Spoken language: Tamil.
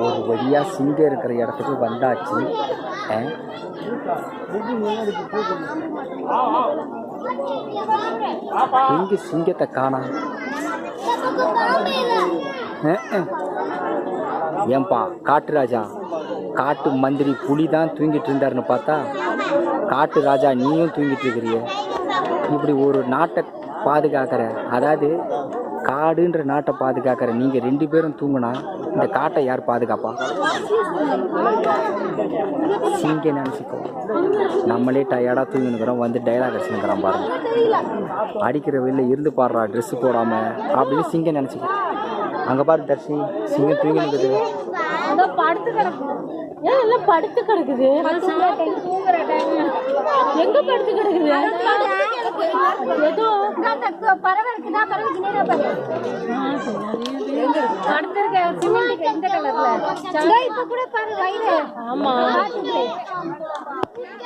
ஒரு வழியா சிங்கம் இருக்கிற இடத்துக்கு வந்தாச்சு? எங்க சிங்கத்தை அஹ். ஏன்பா காட்டு ராஜா. காட்டு மந்திரி புலி தான் தூங்கிட்டு இருந்தாருன்னு பார்த்தா காட்டு ராஜா நீயும் தூங்கிட்டு இருக்கிறிய. இப்படி ஒரு நாட்டை பாதுகாக்கிற அதாவது காடுன்ற நாட்டை பாதுகாக்கிற நீங்கள் ரெண்டு பேரும் தூங்குனா இந்த காட்டை யார் பாதுகாப்பா? சிங்க நினச்சிக்கோ. நம்மளே டயர்டாக தூங்கினுக்கிறோம் வந்து டைலாக் அடிச்சுனுக்கிறோம் பாருங்க. அடிக்கிற வெளில இருந்து பாடுறா ட்ரெஸ் போடாமல் அப்படின்னு சிங்கம் நினச்சிக்கோ. அங்கே பாரு தர்ஷி சிங்கம் தூங்கினுக்குது. படுத்து ஏன் எல்லாம் படுத்து கிடக்குது. எங்க படுத்து கிடக்குது? ஏதோ பறவை இருக்குதா பறவை படுத்திருக்க சிமெண்ட் எந்த கலர்ல. இப்ப கூட பாரு வயிறு. ஆமா.